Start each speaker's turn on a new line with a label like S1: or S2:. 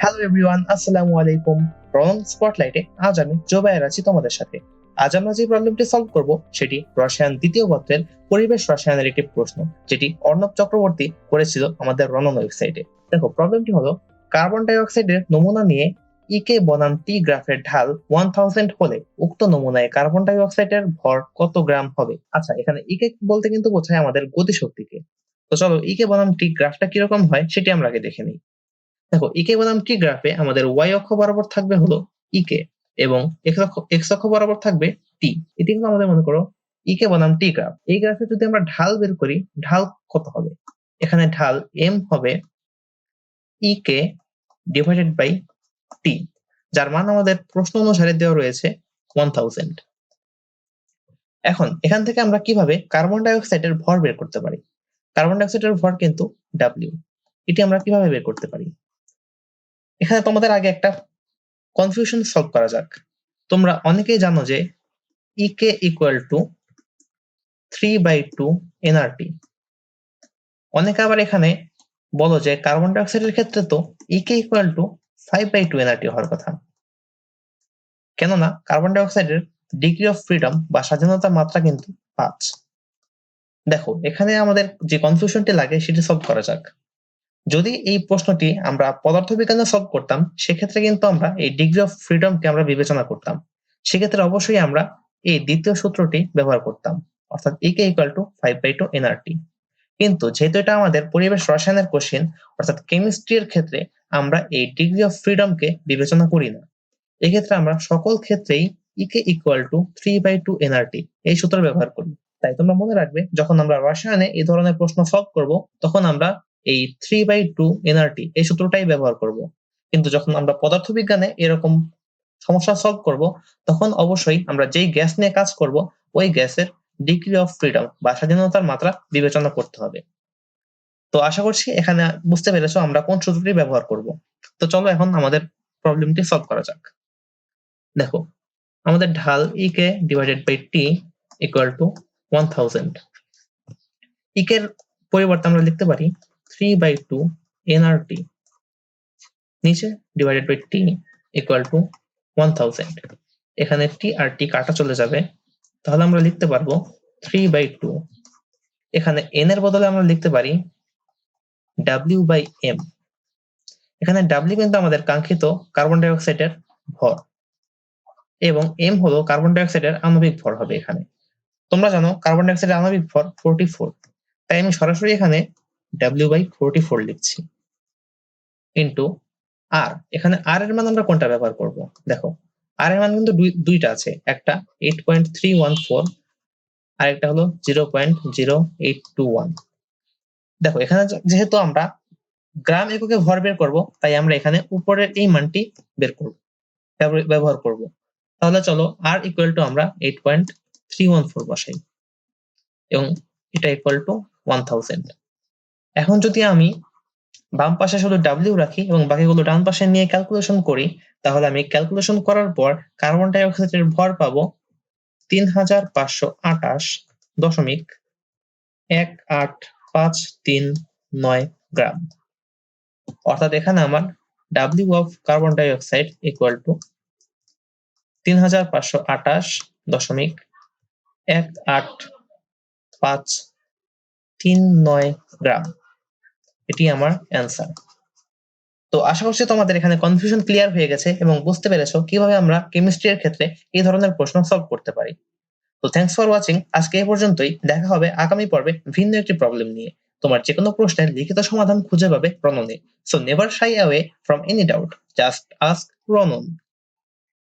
S1: Hello everyone আসসালামু আলাইকুম রং স্পটলাইটে আজ আমি জোবায়ের আছি তোমাদের সাথে। আজ আমরা যে প্রবলেমটি সলভ করব, সেটি রসায়ন দ্বিতীয় পত্রের পরিবেশ রসায়নের একটি প্রশ্ন, যেটি অর্ণব চক্রবর্তী করেছিল আমাদের রনন ওয়েবসাইটে দেখো প্রবলেমটি হলো কার্বন ডাইঅক্সাইডের নমুনা নিয়ে ইকে বনাম টি গ্রাফের ঢাল ওয়ান থাউজেন্ড হলে উক্ত নমুনায় কার্বন ডাই অক্সাইডের ভর কত গ্রাম হবে? আচ্ছা এখানে ইকে বলতে কিন্তু বোঝায় আমাদের গতিশক্তিকে। তো চলো ইকে বনাম টি গ্রাফটা কীরকম হয় সেটি আমরা আগে দেখে নিই। দেখো ইকে বনাম টি গ্রাফে আমাদের ওয়াই অক্ষ বরাবর থাকবে হলো ইকে এবং এক্স অক্ষ বরাবর থাকবে টি এটি কিন্তু আমাদের মনে করো ইকে বনাম টি গ্রাফ। এই গ্রাফে যদি আমরা ঢাল বের করি, ঢাল কত হবে? এখানে ঢাল এম হবে ইকে ডিভাইডেড বাই টি যার মান আমাদের প্রশ্ন অনুসারে দেওয়া রয়েছে ওয়ান থাউজেন্ড এখন, এখান থেকে আমরা কীভাবে কার্বন ডাই অক্সাইডের ভর বের করতে পারি? কার্বন ডাই অক্সাইডের ভর কিন্তু ডাব্লিউ এটি আমরা কীভাবে বের করতে পারি? এখানে তোমাদের আগে একটা কনফিউশন সলভ করা যাক। তোমরা অনেকেই জানো যে E K equal to three by two NRT অনেকে আবার এখানে বলো যে কার্বন ডাইঅক্সাইডের ক্ষেত্রে তো E K equal to five by two NRT হওয়ার কথা। কেননা কার্বন ডাইঅক্সাইডের ডিগ্রি অফ ফ্রিডম বা স্বাধীনতার মাত্রা কিন্তু পাঁচ। দেখো, এখানে আমাদের যে কনফিউশনটি লাগে সেটি সলভ করা যাক। যদি এই প্রশ্নটি আমরা পদার্থবিজ্ঞানে সলভ করতাম, সেক্ষেত্রে কিন্তু আমরা এই ডিগ্রি অফ ফ্রিডমকে আমরা বিবেচনা করতাম। সেক্ষেত্রে অবশ্যই আমরা এই দ্বিতীয় সূত্রটি ব্যবহার করতাম, অর্থাৎ E K equal to five by two NRT কিন্তু যেহেতু এটা আমাদের পরিবেশ রসায়নের কোশ্চেন অর্থাৎ কেমিস্ট্রির ক্ষেত্রে আমরা এই ডিগ্রি অফ ফ্রিডমকে বিবেচনা করি না। এক্ষেত্রে আমরা সকল ক্ষেত্রেই E K equal to three by two NRT এই সূত্র ব্যবহার করি। তাই তোমরা মনে রাখবে, যখন আমরা রসায়নে এই ধরনের প্রশ্ন সলভ করব, তখন আমরা এই থ্রি বাই টু এনআরটি এই সূত্রটাই ব্যবহার করব। কিন্তু যখন আমরা পদার্থবিজ্ঞানে এরকম সমস্যা সলভ করব, তখন অবশ্যই আমরা যেই গ্যাস নিয়ে কাজ করব, ওই গ্যাসের ডিগ্রি অফ ফ্রিডম বা স্বাধীনতার মাত্রা বিবেচনা করতে হবে। তো আশা করছি এখানে বুঝতে পেরেছ আমরা কোন সূত্রটি ব্যবহার করব। তো চলো এখন আমাদের প্রবলেমটি সলভ করা যাক। দেখো, আমাদের ঢাল E K divided by T equal to one thousand Iker পরিবর্তে আমরা লিখতে পারি থ্রি বাই টু এনআরটি নিচে divided by T equal to one thousand এখানে টি আর টি কাটা চলে যাবে। তাহলে আমরা লিখতে পারব থ্রি বাই টু এখানে এন এর বদলে আমরা লিখতে পারি ডাব্লিউ বাই এম এখানে ডাব্লিউ কিন্তু আমাদের কাঙ্ক্ষিত কার্বন ডাই অক্সাইডের ভর। এবং এম হলো কার্বন ডাই অক্সাইডের আণবিক ভর হবে এখানে। তোমরা জানো কার্বন ডাই অক্সাইডের আণবিক ভর ফোরটি ফোর তাই আমি সরাসরি এখানে ডাব্লিউ বাই ফোরটি ফোর লিখছি। ইন্টু আর এখানে আর এর মান আমরা কোনটা ব্যবহার করব? দেখো আর এর মান কিন্তু দুইটা আছে। একটা eight point three one four আর একটা হলো zero point zero eight two one দেখো, এখানে যেহেতু আমরা গ্রাম এককে ভর বের করব, তাই আমরা এখানে উপরের এই মানটি বের করব ব্যবহার করব। তাহলে চলো আর ইকুয়াল টু আমরা eight point three one four বসাই, এবং এটা ইকুয়াল টু ওয়ান থাউজেন্ড এখন যদি আমি বাম পাশে শুধু ডাব্লিউ রাখি এবং বাকিগুলো ডান পাশে নিয়ে ক্যালকুলেশন করি, তাহলে আমি ক্যালকুলেশন করার পর কার্বন ডাই অক্সাইডের ভর পাবো তিন হাজার পাঁচশো আটাশ দশমিক এক আট পাঁচ, তিন, নয় গ্রাম। অর্থাৎ এখানে আমার W of carbon dioxide equal to তিন হাজার পাঁচশো আটাশ দশমিক এক আট পাঁচ, তিন নয় গ্রাম। এটি আমার অ্যান্সার তো আশা করছি তোমাদের এখানে কনফিউশন ক্লিয়ার হয়ে গেছে এবং বুঝতে পেরেছ কীভাবে আমরা কেমিস্ট্রি এর ক্ষেত্রে এই ধরনের প্রশ্ন সলভ করতে পারি। তো থ্যাংকস ফর ওয়াচিং আজকে এ পর্যন্তই। দেখা হবে আগামী পর্বে ভিন্ন একটি প্রবলেম নিয়ে। তোমার যে কোনো প্রশ্নের লিখিত সমাধান খুঁজে পাবে প্রণনে। So never shy away from any doubt just ask রনন